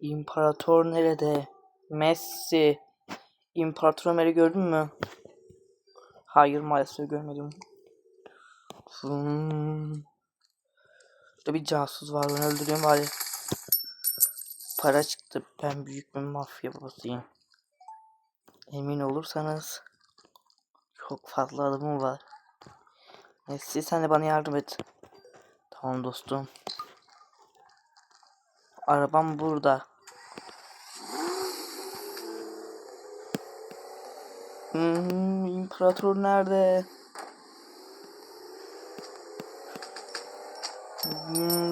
İmparator nerede? Messi. İmparator Ömer'i gördün mü? Hayır maalesef görmedim. Hmm. Burada bir casus var. Onu öldürüyorum bari. Para çıktı. Ben büyük bir mafya babasıyım. Emin olursanız çok fazla adamım var. Messi sen de bana yardım et. Tamam dostum. Arabam burada. Hmm, imparator nerede? Hmm.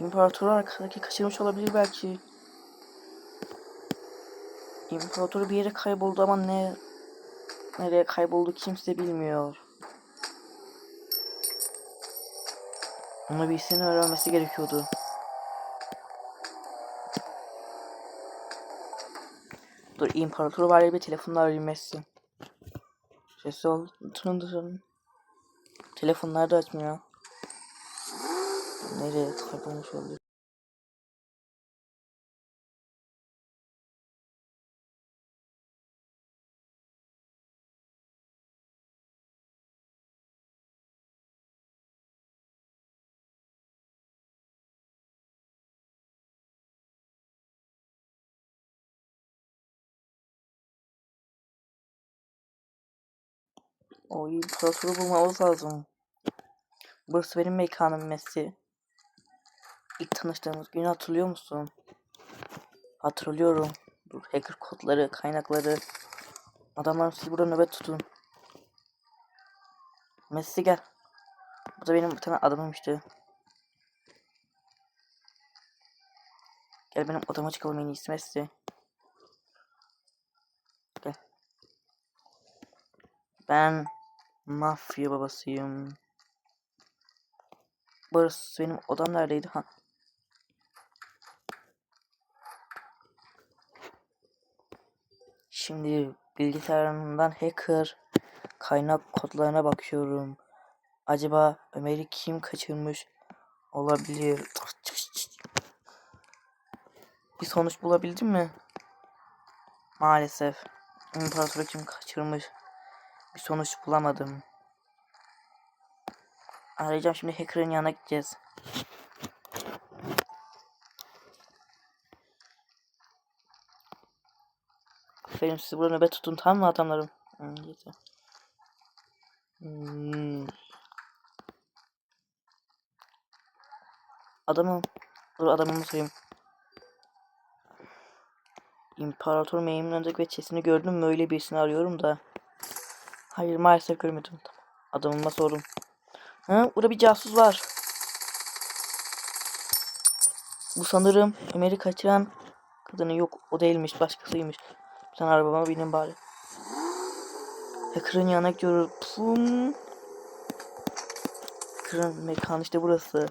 İmparatoru arkadaki kaçırmış olabilir belki. İmparator bir yere kayboldu ama ne nereye kayboldu kimse bilmiyor. Onu birisinin öğrenmesi gerekiyordu. Dur imparatoru var ya bir telefonla Messi. Sesi ol. Tırın tırın. Telefonlar da açmıyor. Nereye kaybolmuş olabilir? O imparatoru bulmamız lazım. Burası benim mekanım Messi. İlk tanıştığımız günü hatırlıyor musun? Hatırlıyorum. Dur, hacker kodları, kaynakları. Adamlar siz burada nöbet tutun. Messi gel. Bu da benim bir tane adamım işte. Gel benim odama çıkalım en iyisi Messi. Gel. Ben mafya babasıyım. Burası benim odam neredeydi? Ha. Şimdi bilgisayarımdan hacker kaynak kodlarına bakıyorum. Acaba Ömer'i kim kaçırmış olabilir? Bir sonuç bulabildin mi? Maalesef. İmparatoru kim kaçırmış? Bir sonuç bulamadım. Arayacağım şimdi hacker'ın yanına gideceğiz. Aferin siz burada nöbet tutun tamam mı adamlarım? Hmm. Hmm. Adamım. Dur adamımı sayayım. İmparator Meyim'in öndeki veçesini gördüm mü öyle birisini arıyorum da. Hayır maalesef görmedim. Adamıma sordum. Ha, burada bir casus var. Bu sanırım Ömer'i kaçıran kadını yok o değilmiş başkasıymış. Tane arabama binin bari. Hacker'ın yanına gidiyoruz. Pum. Hacker'ın mekanı işte burası.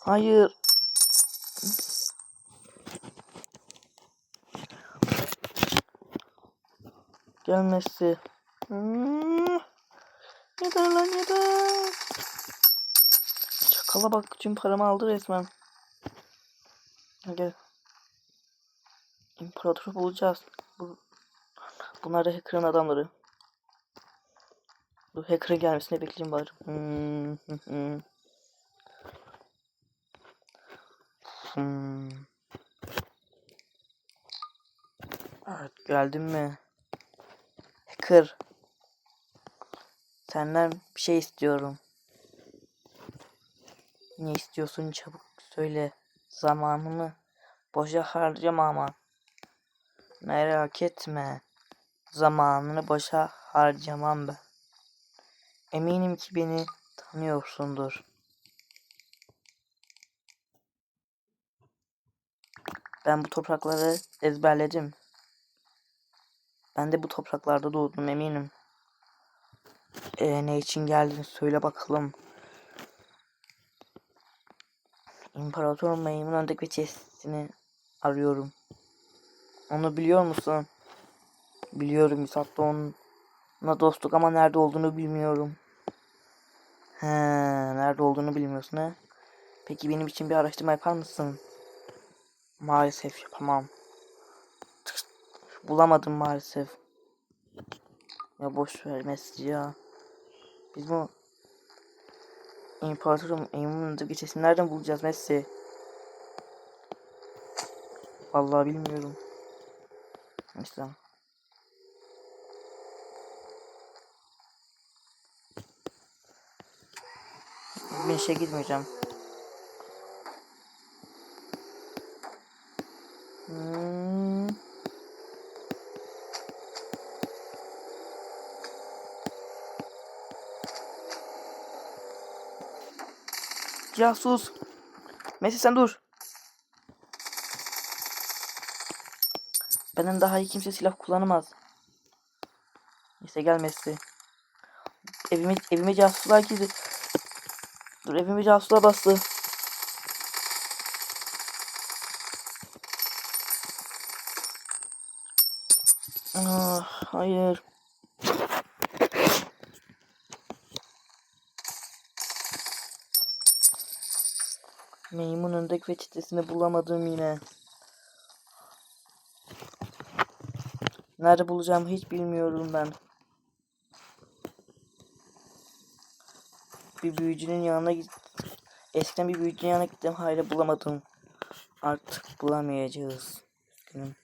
Hayır. Gelmesi. Hmm. Yeter lan yeter. Çakala bak tüm paramı aldı resmen. Gel. İmparatoru bulacağız. Bu, bunlar da hacker'ın adamları. Bu hacker'ın gelmesini bekleyeyim bari. Hmm, hmm, hmm. Evet geldin mi? Hacker. Senden bir şey istiyorum. Ne istiyorsun çabuk söyle. Zamanımı boşa harcama ama. Merak etme. Zamanını boşa harcamam ben. Eminim ki beni tanıyorsundur. Ben bu toprakları ezberledim. Ben de bu topraklarda doğdum eminim. Ee, ne için geldin söyle bakalım. İmparator Maymun öndeki veçesini arıyorum. Onu biliyor musun? Biliyorum biz hatta onunla dostluk ama nerede olduğunu bilmiyorum. He, nerede olduğunu bilmiyorsun he? Peki benim için bir araştırma yapar mısın? Maalesef yapamam. Bulamadım maalesef. Ya boş ver Messi ya. Biz bu İmparatorum Emun'un da geçesini nereden bulacağız Messi? Vallahi bilmiyorum. Mesela. Bir işe gitmeyeceğim. Hmm. Casus. Messi sen dur. Benden daha iyi kimse silah kullanamaz. Neyse gel Messi. Evime, evime casuslar girdi. Dur evime casuslar bastı. Ah, hayır. Meymun öndeki ve çetesini bulamadım yine. Nerede bulacağımı hiç bilmiyorum ben. Bir büyücünün yanına git. Eskiden bir büyücünün yanına gittim. Hala bulamadım. Artık bulamayacağız. Üzgünüm.